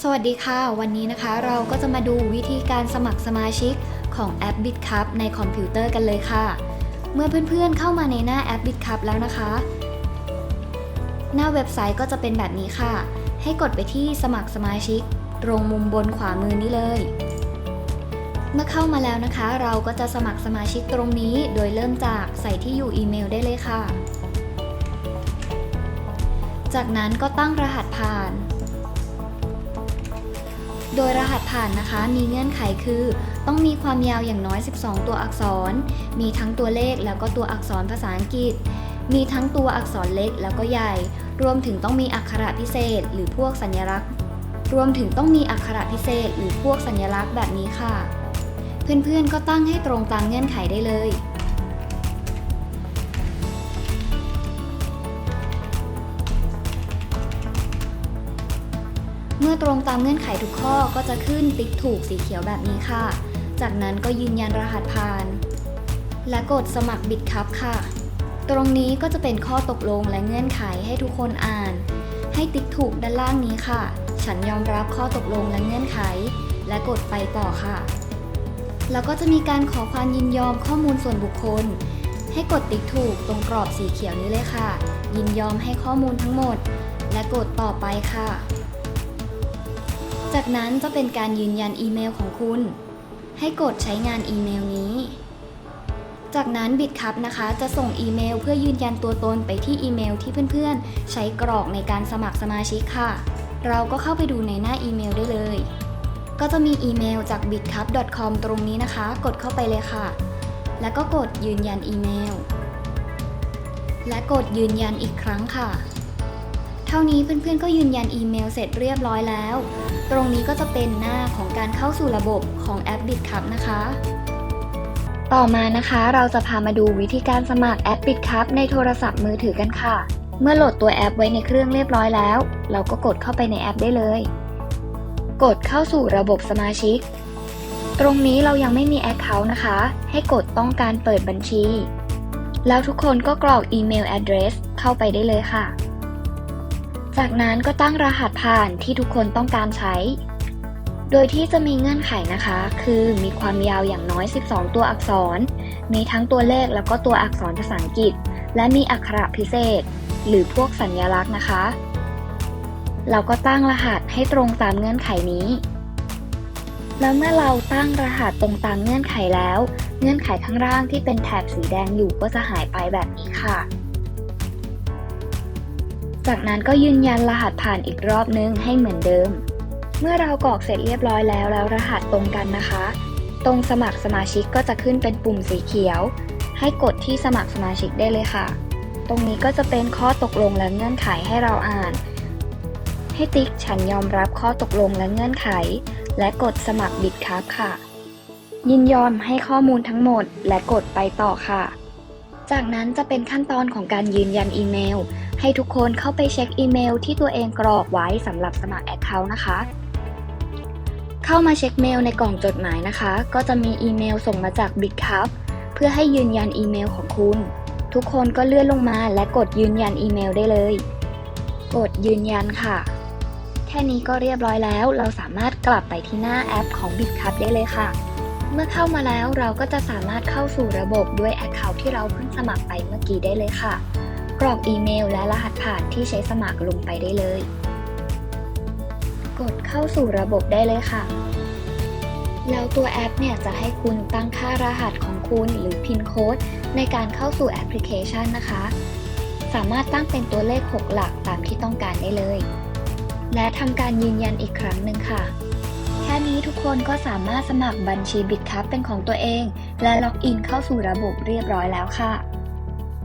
สวัสดีค่ะ วันนี้นะคะเราก็จะมาดูวิธีการสมัครสมาชิกของแอป BitCup ในคอมพิวเตอร์กันเลยค่ะ เมื่อเพื่อนๆเข้ามาในหน้าแอป BitCup แล้วนะคะ หน้าเว็บไซต์ก็จะเป็นแบบนี้ค่ะ ให้กดไปที่สมัครสมาชิก ตรงมุมบนขวามือนี้เลย เมื่อเข้ามาแล้วนะคะ เราก็จะสมัครสมาชิกตรงนี้ โดยเริ่มจากใส่ที่อยู่อีเมลได้เลยค่ะ จากนั้นก็ตั้งรหัสผ่าน โดยรหัสผ่านนะคะมีเงื่อนไขคือ ต้องมีความยาวอย่างน้อย 12 ตัวอักษร มีทั้งตัวเลขแล้วก็ตัวอักษรภาษาอังกฤษ มีทั้งตัวอักษรเล็กแล้วก็ใหญ่ รวมถึงต้องมีอักขระพิเศษ หรือพวกสัญลักษณ์ รวมถึงต้องมีอักขระพิเศษ หรือพวกสัญลักษณ์แบบนี้ค่ะ เพื่อนๆก็ตั้งให้ตรงตามเงื่อนไขได้เลย เมื่อตรงตามเงื่อนไขทุกข้อก็จะขึ้นติ๊กถูกสีเขียวแบบนี้ค่ะ จากนั้นก็ยืนยันรหัสผ่าน และกดสมัครบิตครับค่ะ ตรงนี้ก็จะเป็นข้อตกลงและเงื่อนไขให้ทุกคนอ่าน ให้ติ๊กถูกด้านล่างนี้ค่ะ ฉันยอมรับข้อตกลงและเงื่อนไข และกดไปต่อค่ะ แล้วก็จะมีการขอความยินยอมข้อมูลส่วนบุคคล ให้กดติ๊กถูกตรงกรอบสีเขียวนี้เลยค่ะ ยินยอมให้ข้อมูลทั้งหมด และกดต่อไปค่ะ จากนั้นจะเป็นการยืนยันอีเมลของคุณ ให้กดใช้งานอีเมลนี้ จากนั้นบิตคัพนะคะ จะส่งอีเมลเพื่อยืนยันตัวตนไปที่อีเมลที่เพื่อนๆ ใช้กรอกในการสมัครสมาชิกค่ะ เราก็เข้าไปดูในหน้าอีเมลได้เลย ก็จะมีอีเมลจาก bitcup.com ตรงนี้นะคะ กดเข้าไปเลยค่ะ แล้วก็กดยืนยันอีเมล และกดยืนยันอีกครั้งค่ะ เท่านี้เพื่อนๆก็ยืนยันอีเมลเสร็จเรียบร้อยแล้ว ตรงนี้ก็จะเป็นหน้าของการเข้าสู่ระบบของแอป BitCup นะคะ ต่อมานะคะเราจะพามาดูวิธีการสมัครแอป BitCup ในโทรศัพท์มือถือกันค่ะ เมื่อโหลดตัวแอปไว้ในเครื่องเรียบร้อยแล้ว เราก็กดเข้าไปในแอปได้เลย กดเข้าสู่ระบบสมาชิก ตรงนี้เรายังไม่มี Account นะคะ ให้กดต้องการเปิดบัญชี แล้วทุกคนก็กรอกอีเมล address เข้าไปได้เลยค่ะ จากนั้นก็ตั้งรหัสผ่านที่ทุกคนต้องการใช้ โดยที่จะมีเงื่อนไขนะคะ คือมีความยาวอย่างน้อย 12 ตัวอักษร มีทั้งตัวเลขแล้วก็ตัวอักษรภาษาอังกฤษ และมีอักขระพิเศษ หรือพวกสัญญลักษณ์นะคะ เราก็ตั้งรหัสให้ตรงตามเงื่อนไขนี้ แล้วเมื่อเราตั้งรหัสตรงตามเงื่อนไขแล้ว เงื่อนไขข้างล่างที่เป็นแถบสีแดงอยู่ก็จะหายไปแบบนี้ค่ะ จากนั้นก็ยืนยันรหัสผ่านอีกรอบนึงให้เหมือนเดิม เมื่อเรากรอกเสร็จเรียบร้อยแล้วแล้วรหัสตรงกันนะคะ ตรงสมัครสมาชิกก็จะขึ้นเป็นปุ่มสีเขียว ให้กดที่สมัครสมาชิกได้เลยค่ะ ตรงนี้ก็จะเป็นข้อตกลงและเงื่อนไขให้เราอ่าน ให้ติ๊กฉันยอมรับข้อตกลงและเงื่อนไข และกดสมัครบิตคับค่ะ ยินยอมให้ข้อมูลทั้งหมดและกดไปต่อค่ะ จากนั้นจะเป็นขั้นตอนของการยืนยันอีเมล ให้ทุกคนเข้าไปเช็คอีเมลที่ตัวเองกรอกไว้สำหรับสมัคร Account นะคะ เข้ามาเช็คเมลในกล่องจดหมายนะคะ ก็จะมีอีเมลส่งมาจาก BitCup เพื่อให้ยืนยันอีเมลของคุณ ทุกคนก็เลื่อนลงมาและกดยืนยันอีเมลได้เลย กดยืนยันค่ะ แค่นี้ก็เรียบร้อยแล้ว เราสามารถกลับไปที่หน้าแอปของ BitCup ได้เลยค่ะเมื่อเข้ามาแล้วเราก็จะสามารถเข้าสู่ระบบด้วย Account ที่เราเพิ่งสมัครไปเมื่อกี้ได้เลยค่ะ รอกอีเมลและรหัสผ่านที่ใช้สมัครลงไปได้เลย กดเข้าสู่ระบบได้เลยค่ะ แล้วตัวแอปเนี่ยจะให้คุณตั้งค่ารหัสของคุณหรือพินโค้ดในการเข้าสู่แอปพลิเคชันนะคะ สามารถตั้งเป็นตัวเลข 6 หลักตามที่ต้องการได้เลย และทำการยืนยันอีกครั้งหนึ่งค่ะแค่นี้ทุกคนก็สามารถสมัครบัญชีบิตคัพเป็นของตัวเอง และล็อกอินเข้าสู่ระบบเรียบร้อยแล้วค่ะ